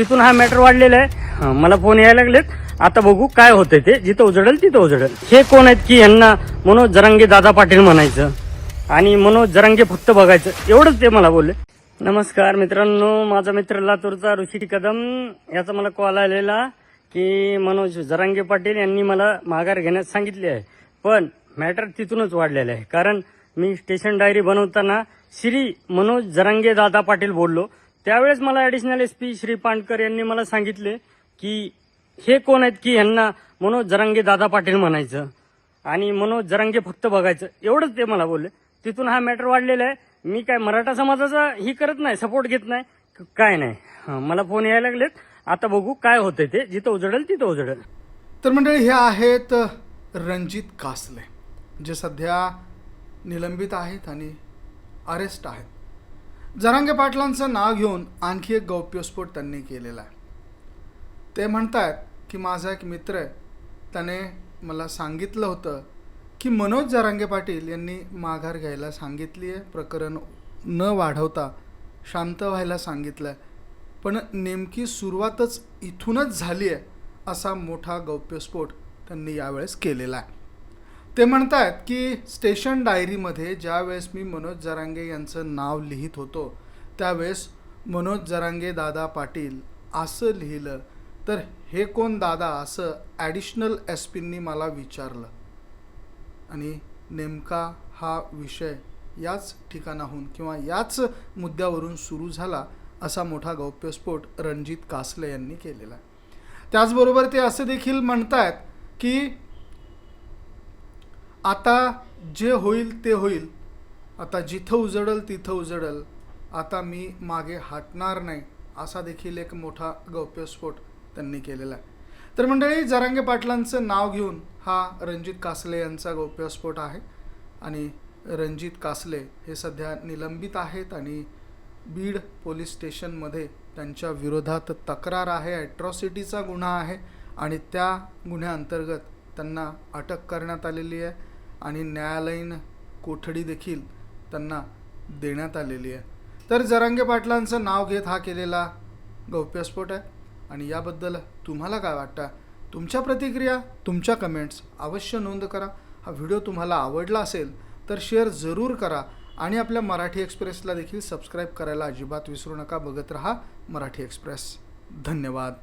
तिथून हा मॅटर वाढलेला आहे. मला फोन यायला लागलेत. आता बघू काय होतंय ते. जिथं उजडेल तिथं उजडेल. हे कोण आहेत की यांना मनोज जरांगे दादा पाटील म्हणायचं? आणि मनोज जरांगे फक्त बघायचं. एवढंच ते मला बोलले. नमस्कार मित्रांनो. माझा मित्र लातूरचा ऋषी कदम. याचा मला कॉल आलेला की मनोज जरांगे पाटील यांनी मला माघार घेण्यास सांगितले आहे. पण मॅटर तिथूनच वाढलेलं आहे. कारण मी स्टेशन डायरी बनवताना श्री मनोज जरांगे दादा पाटील बोललो. त्यावेळेस मला additional S P Shri Pandkar यांनी मला सांगितले की हे कोण आहेत की यांना मनोज जरांगे दादा पाटील म्हणायचं आणि मनोज जरांगे फक्त बघायचं. एवढंच ते मला बोलले. तिथून हा मॅटर वाढलेला आहे. मी काय मराठा समाजाचा ही करत नाही सपोर्ट घेत नाही. काय नाही. मला फोन यायला लागलेत. आता बघू काय होतंय ते. जिथं उजडेल तिथं उजडेल. तर मंडळी हे आहेत रणजित कासले जे सध्या निलंबित आहेत आणि अरेस्ट आहेत. जरांगे पाटलांचं नाव घेऊन आणखी एक गौप्यस्फोट त्यांनी केलेला आहे. ते म्हणतात की माझा एक मित्र आहे. त्याने मला सांगितलं होतं की मनोज जरांगे पाटील यांनी माघार घ्यायला सांगितली आहे प्रकरण न वाढवता शांत व्हायला सांगितलं आहे पण नेमकी सुरुवातच इथूनच झाली आहे असा मोठा गौप्यस्फोट त्यांनी यावेळेस केलेला आहे. ते म्हणतात की स्टेशन डायरीमध्ये ज्यावेळेस मी मनोज जरांगे यांचं नाव लिहित होतो त्यावेळेस मनोज जरांगे दादा पाटील असं लिहिलं. तर हे कोण दादा असं ॲडिशनल एस पींनी मला विचारलं. आणि नेमका हा विषय याच ठिकाणाहून किंवा याच मुद्द्यावरून सुरू झाला असा मोठा गौप्यस्फोट रणजित कासले यांनी केलेला आहे. त्याचबरोबर ते असं देखील म्हणतात की आता जे होईल ते होईल. आता जिथं उजडल तिथं उजडल. आता मी मागे हटणार नाही असा देखील एक मोठा गौप्यस्फोट त्यांनी केलेला आहे. तर मंडळी जरांगे पाटलांचं नाव घेऊन हा रणजित कासले यांचा गौप्यस्फोट आहे. आणि रणजित कासले हे सध्या निलंबित आहेत आणि बीड पोलीस स्टेशनमध्ये त्यांच्या विरोधात तक्रार आहे ॲट्रॉसिटीचा गुन्हा आहे आणि त्या गुन्ह्याअंतर्गत त्यांना अटक करण्यात आलेली आहे. आणि न्यायालयीन कोठडी देखील त्यांना देण्यात आलेली आहे. तर जरांगे पाटलांचं नाव घेत हा केलेला गौप्यस्फोट आहे. आणि याबद्दल तुम्हाला काय वाटतं? तुमच्या प्रतिक्रिया तुमच्या कमेंट्स अवश्य नोंद करा. हा व्हिडिओ तुम्हाला आवडला असेल तर शेअर जरूर करा. आणि आपल्या मराठी एक्सप्रेसला देखील सबस्क्राईब करायला अजिबात विसरू नका. बघत रहा मराठी एक्सप्रेस धन्यवाद.